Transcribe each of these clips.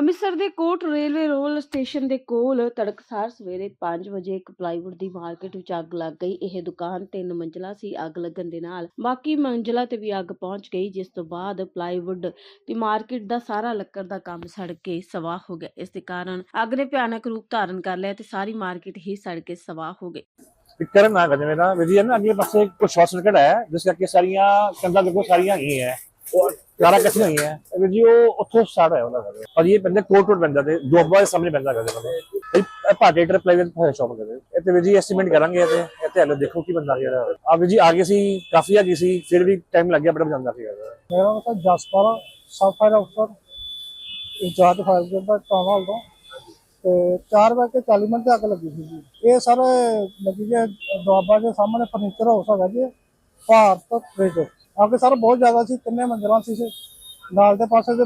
ਅੰਮ੍ਰਿਤਸਰ ਦੇ ਕੋਟ railway road station ਦੇ ਕੋਲ ਤੜਕਸਾਰ ਸਵੇਰੇ 5 ਵਜੇ ਇੱਕ ਪਲਾਈਵੁੱਡ ਦੀ ਮਾਰਕੀਟ ਵਿੱਚ ਅੱਗ ਲੱਗ ਗਈ। ਇਹ ਦੁਕਾਨ ਤਿੰਨ ਮੰਜ਼ਲਾ ਸੀ। ਅੱਗ ਲੱਗਣ ਦੇ ਨਾਲ ਬਾਕੀ ਮੰਜ਼ਲਾ ਤੇ ਵੀ ਅੱਗ ਪਹੁੰਚ ਗਈ, ਜਿਸ ਤੋਂ ਬਾਅਦ ਪਲਾਈਵੁੱਡ ਦੀ ਮਾਰਕੀਟ ਦਾ ਸਾਰਾ ਲੱਕੜ ਦਾ ਕੰਮ ਸੜ ਕੇ ਸਵਾਹ ਹੋ ਗਿਆ। ਇਸ ਦੇ ਕਾਰਨ ਅੱਗ ਨੇ ਭਿਆਨਕ ਰੂਪ ਧਾਰਨ ਕਰ ਲਿਆ ਤੇ ਸਾਰੀ ਮਾਰਕੀਟ ਹੀ ਸੜ ਕੇ ਸਵਾਹ ਹੋ ਗਈ। ਕਰਨ ਨਾ ਕਰਦੇ ਮੇਰਾ। ਵਿਧੀ ਨਾ ਅਗਲੇ ਪਾਸੇ ਕੁਝ ਸ਼ਾਰਟ ਸਰਕਟ ਹੈ ਜਿਸ ਕਰਕੇ ਸਾਰੀਆਂ ਕੰਧਾਂ ਦੇਖੋ ਸਾਰੀਆਂ ਹੈਗੀਆਂ। ਹੈ ਕਾਰਾਂ ਕੱਚੀਆਂ ਹੋਈਆਂ ਹੈ। ਵੀਰ ਜੀ ਉਹ ਉੱਥੋਂ ਸਟਾਰਟ ਹੋਇਆ ਉਹਨਾਂ ਦਾ। ਔਰ ਇਹ ਬੰਦੇ ਕੋਟ ਰੋਡ ਬੰਦਾ ਤੇ ਦੁਆਬਾ ਦੇ ਸਾਹਮਣੇ ਬੰਦਾ ਕਰਦੇ ਬੰਦੇ। ਇਹ ਭਾਟੇ ਟਰ ਪਲਾਈਵੇਟ ਸ਼ਾਪ ਕਰਦੇ। ਇਹ ਤੇ ਵੀਰ ਜੀ ਐਸਟੀਮੇਟ ਕਰਾਂਗੇ ਤੇ ਇਹ ਤੇ ਹਲੇ ਦੇਖੋ ਕੀ ਬੰਦਾ ਜਿਹੜਾ ਆ ਵੀਰ ਜੀ ਆਗੇ ਸੀ ਕਾਫੀ ਆ ਗਈ ਸੀ। ਫਿਰ ਵੀ ਟਾਈਮ ਲੱਗ ਗਿਆ ਬੜਾ ਜਾਂਦਾ ਸੀ। ਮੇਰਾ ਨਾਮ ਤਾਂ ਜਸਪਾਲ ਸਬ ਫਾਇਰ ਅਫਸਰ ਇੰਚਾਰਜ ਫਾਇਰ ਬ੍ਰਿਗੇਡ ਦਾ ਟਾਊਨ ਹਾਲ ਤੋਂ ਤੇ 4 ਵਜੇ ਕੇ 40 ਮਿੰਟ ਤੇ ਅੱਗ ਲੱਗੀ ਸੀ ਜੀ। ਇਹ ਸਰ ਲੱਗੀ ਜੇ ਦੁਆਬਾ ਦੇ ਸਾਹਮਣੇ ਫਰਨੀਚਰ ਹਾਊਸ ਹੈਗਾ ਜੀ। ਭਾਰਤ ਫ੍ਰਿਜ ਅੱਗ ਸਰ ਬਹੁਤ ਜ਼ਿਆਦਾ ਸੀ, ਤਿੰਨੇ ਮੰਜ਼ਲਾਂ ਸੀ ਨਾਲ ਦੇ ਪਾਸੇ ਦੇ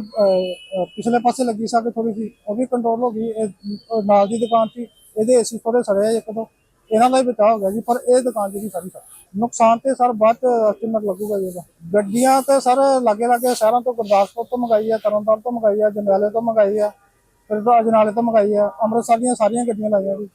ਪਿਛਲੇ ਪਾਸੇ ਲੱਗੀ ਸੀ ਅੱਗ ਥੋੜੀ ਸੀ ਉਹ ਵੀ ਕੰਟਰੋਲ ਹੋ ਗਈ। ਇਹ ਨਾਲ ਦੀ ਦੁਕਾਨ ਸੀ, ਇਹਦੇ ਏਸੀ ਥੋੜੇ ਸੜੇ ਇੱਕ ਦੋ। ਇਹਨਾਂ ਦਾ ਹੀ ਬਚਾਅ ਹੋ ਗਿਆ ਜੀ, ਪਰ ਇਹ ਦੁਕਾਨ ਜਿਹੜੀ ਸਾਰੀ ਸਰ ਨੁਕਸਾਨ ਤੇ ਸਰ ਬਾਅਦ ਐਸਟੀਮੇਟ ਲੱਗੂਗਾ ਜੀ ਇਹਦਾ। ਗੱਡੀਆਂ ਤੇ ਸਰ ਲਾਗੇ ਲਾਗੇ ਸ਼ਹਿਰਾਂ ਤੋਂ ਗੁਰਦਾਸਪੁਰ ਤੋਂ ਮੰਗਾਈ ਆ, ਤਰਨਤਾਰਨ ਤੋਂ ਮੰਗਾਈ ਆ, ਜੰਡਿਆਲੇ ਤੋਂ ਮੰਗਾਈ ਆ, ਫਿਰ ਅਜਨਾਲੇ ਤੋਂ ਮੰਗਾਈ ਆ, ਅੰਮ੍ਰਿਤਸਰ ਦੀਆਂ ਸਾਰੀਆਂ ਗੱਡੀਆਂ ਲਾਈਆਂ ਜੀ।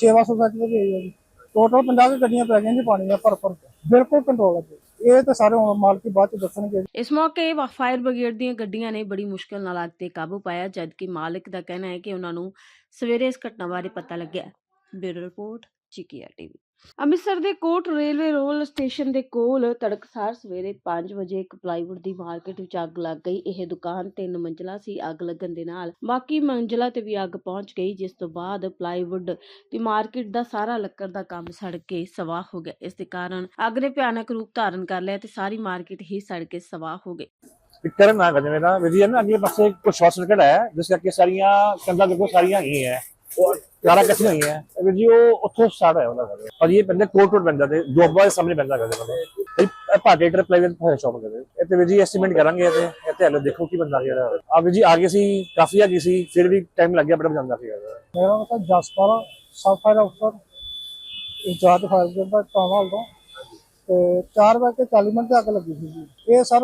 ਸੇਵਾ ਸੁਸਾਇਟੀ ਤੋਂ ਵੀ ਆਈ ਆ ਜੀ। ਟੋਟਲ 50 ਕੁ ਗੱਡੀਆਂ ਪੈ ਗਈਆਂ ਜੀ ਪਾਣੀ ਆ ਭਰ ਭਰ ਕੇ। ਬਿਲਕੁਲ ਕੰਟਰੋਲ ਹੈ ਜੀ। ਇਹ ਤਾਂ ਸਾਰੇ ਹੁਣ ਮਾਲਕੀ ਬਾਅਦ ਚ ਦੱਸਣਗੇ। ਇਸ ਮੌਕੇ ਫਾਇਰ ਬ੍ਰਿਗੇਡ ਦੀਆਂ ਗੱਡੀਆਂ ਨੇ ਬੜੀ ਮੁਸ਼ਕਲ ਨਾਲ ਅੱਗ ਤੇ ਕਾਬੂ ਪਾਇਆ, ਜਦਕਿ ਮਾਲਕ ਦਾ ਕਹਿਣਾ ਹੈ ਕਿ ਉਹਨਾਂ ਨੂੰ ਸਵੇਰੇ ਇਸ ਘਟਨਾ ਬਾਰੇ ਪਤਾ ਲੱਗਿਆ। ਬਿਊਰੋ ਰਿਪੋਰਟ ਚਿਕੀਆ ਟੀਵੀ ਅੰਮ੍ਰਿਤਸਰ ਦੇ ਕੋਟ ਰੇਲਵੇ ਰੋਡ ਸਟੇਸ਼ਨ ਦੇ ਕੋਲ ਤੜਕਸਾਰ ਸਵੇਰੇ 5 ਵਜੇ ਇੱਕ ਪਲਾਈਵੁੱਡ ਦੀ ਮਾਰਕੀਟ ਵਿੱਚ ਅੱਗ ਲੱਗ ਗਈ। ਇਹ ਦੁਕਾਨ ਤਿੰਨ ਮੰਜ਼ਲਾ ਸੀ। ਅੱਗ ਲੱਗਣ ਦੇ ਨਾਲ ਬਾਕੀ ਮੰਜ਼ਲਾ ਤੇ ਵੀ ਅੱਗ ਪਹੁੰਚ ਗਈ, ਜਿਸ ਤੋਂ ਬਾਅਦ ਪਲਾਈਵੁੱਡ ਦੀ ਮਾਰਕੀਟ ਦਾ ਸਾਰਾ ਲੱਕੜ ਦਾ ਕੰਮ ਸੜ ਕੇ ਸਵਾਹ ਹੋ ਗਿਆ। ਇਸ ਦੇ ਕਾਰਨ ਅੱਗ ਨੇ ਭਿਆਨਕ ਰੂਪ ਧਾਰਨ ਕਰ ਲਿਆ ਤੇ ਸਾਰੀ ਮਾਰਕੀਟ ਹੀ ਸੜ ਕੇ ਸਵਾਹ ਹੋ ਗਈ। ਕਰਨ ਨਾ ਕਰਦੇ ਮੇਰਾ ਵਿਧੀ ਨਾ, ਅਗਲੇ ਪਾਸੇ ਕੁਝ ਸ਼ਾਰਟ ਸਰਕਟ ਹੈ, ਜਿਸ ਕਰਕੇ ਸਾਰੀਆਂ ਕੰਧਾਂ ਦੇਖੋ ਸਾਰੀਆਂ ਹੈਗੀਆਂ। ਕਾਰਾਂ ਕੱਚੀਆਂ ਹੋਈਆਂ ਹੈ ਵੀਰ ਜੀ ਉਹ ਉੱਥੋਂ ਸਟਾਰਟ ਹੋਇਆ ਉਹਨਾਂ ਦਾ ਔਰ ਇਹ ਬੰਦੇ ਕੋਟ ਰੋਡ ਬੰਦਾ ਤੇ ਦੁਆਬਾ ਦੇ ਸਾਹਮਣੇ ਬੰਦਾ ਕਰਦੇ ਬੰਦੇ ਇਹ ਭਾਟੇ ਟਰ ਪਲਾਈਵੇਟ ਸ਼ਾਪ ਕਰਦੇ ਇਹ ਤੇ ਵੀਰ ਜੀ ਐਸਟੀਮੇਟ ਕਰਾਂਗੇ ਤੇ। ਇਹ ਤੇ ਹਲੇ ਦੇਖੋ ਕੀ ਬੰਦਾ ਜਿਹੜਾ। ਆ ਵੀਰ ਜੀ ਆਗੇ ਸੀ ਕਾਫੀ ਆ ਗਈ ਸੀ ਫਿਰ ਵੀ ਟਾਈਮ ਲੱਗ ਗਿਆ ਬੜਾ ਜਾਂਦਾ ਸੀ ਮੇਰਾ ਨਾਮ ਤਾਂ ਜਸਪਾਲ ਸਬ ਫਾਇਰ ਅਫਸਰ ਇੰਚਾਰਜ ਫਾਇਰ ਦਾ ਟਾਊਨ ਹਾਲ ਤੋਂ। ਤੇ 4 ਵਜੇ ਕੇ 40 ਮਿੰਟ ਤੇ ਅੱਗ ਲੱਗੀ ਸੀ ਜੀ। ਇਹ ਸਰ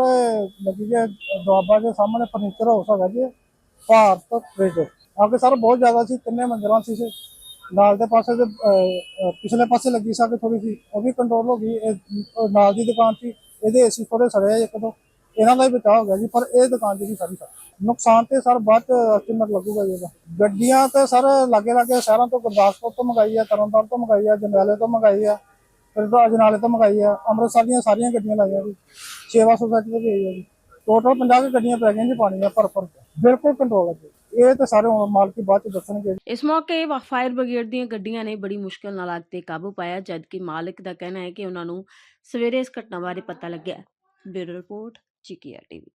ਲੱਗੀ ਜੇ ਦੁਆਬਾ ਦੇ ਸਾਹਮਣੇ ਫਰਨੀਚਰ ਹਾਊਸ ਹੈਗਾ ਜੀ ਭਾਰਤ ਫ੍ਰਿਜ ਅੱਗ ਸਰ ਬਹੁਤ ਜ਼ਿਆਦਾ ਸੀ, ਤਿੰਨੇ ਮੰਜ਼ਲਾਂ ਸੀ ਨਾਲ ਦੇ ਪਾਸੇ ਦੇ ਪਿਛਲੇ ਪਾਸੇ ਲੱਗੀ ਸੀ, ਅੱਗ ਥੋੜੀ ਸੀ, ਉਹ ਵੀ ਕੰਟਰੋਲ ਹੋ ਗਈ। ਇਹ ਨਾਲ ਦੀ ਦੁਕਾਨ ਸੀ, ਇਹਦੇ ਏਸੀ ਥੋੜੇ ਸੜੇ ਇੱਕ ਦੋ। ਇਹਨਾਂ ਦਾ ਹੀ ਬਚਾਅ ਹੋ ਗਿਆ ਜੀ, ਪਰ ਇਹ ਦੁਕਾਨ ਜਿਹੜੀ ਸਾਰੀ ਸੜ ਨੁਕਸਾਨ ਤੇ ਸਰ ਬਾਅਦ ਐਸਟੀਮੇਟ ਲੱਗੂਗਾ ਜੀ ਇਹਦਾ। ਗੱਡੀਆਂ ਤੇ ਸਰ ਲਾਗੇ ਲਾਗੇ ਸ਼ਹਿਰਾਂ ਤੋਂ ਗੁਰਦਾਸਪੁਰ ਤੋਂ ਮੰਗਾਈ ਆ, ਤਰਨਤਾਰਨ ਤੋਂ ਮੰਗਾਈ ਆ ਜੰਡਿਆਲੇ ਤੋਂ ਮੰਗਾਈ ਆ ਫਿਰ ਤੋਂ ਅਜਨਾਲੇ ਤੋਂ ਮੰਗਾਈ ਆ, ਅੰਮ੍ਰਿਤਸਰ ਦੀਆਂ ਸਾਰੀਆਂ ਗੱਡੀਆਂ ਲਾਈਆਂ ਜੀ। ਸੇਵਾ ਸੁਸਾਇਟੀ ਤੋਂ ਵੀ ਆਈ ਆ ਜੀ। ਟੋਟਲ 50 ਕੁ ਗੱਡੀਆਂ ਪੈ ਗਈਆਂ ਜੀ, ਪਾਣੀ ਆ ਭਰ ਭਰ ਬਿਲਕੁਲ ਕੰਟਰੋਲ ਹੈ ਜੀ। ਇਹ ਤੇ ਸਾਰੇ ਹੁਣ ਮਾਲਕੀ ਬਾਅਦ ਚ ਦੱਸਣਗੇ। ਇਸ ਮੌਕੇ ਫਾਇਰ ਬ੍ਰਿਗੇਡ ਦੀਆਂ ਗੱਡੀਆਂ ਨੇ ਬੜੀ ਮੁਸ਼ਕਲ ਨਾਲ ਅੱਗ ਤੇ ਕਾਬੂ ਪਾਇਆ, ਜਦਕਿ ਮਾਲਕ ਦਾ ਕਹਿਣਾ ਹੈ ਕਿ ਉਹਨਾਂ ਨੂੰ ਸਵੇਰੇ ਇਸ ਘਟਨਾ ਬਾਰੇ ਪਤਾ ਲੱਗਿਆ। ਬਿਊਰੋ ਰਿਪੋਰਟ ਚਿਕੀਆ ਟੀਵੀ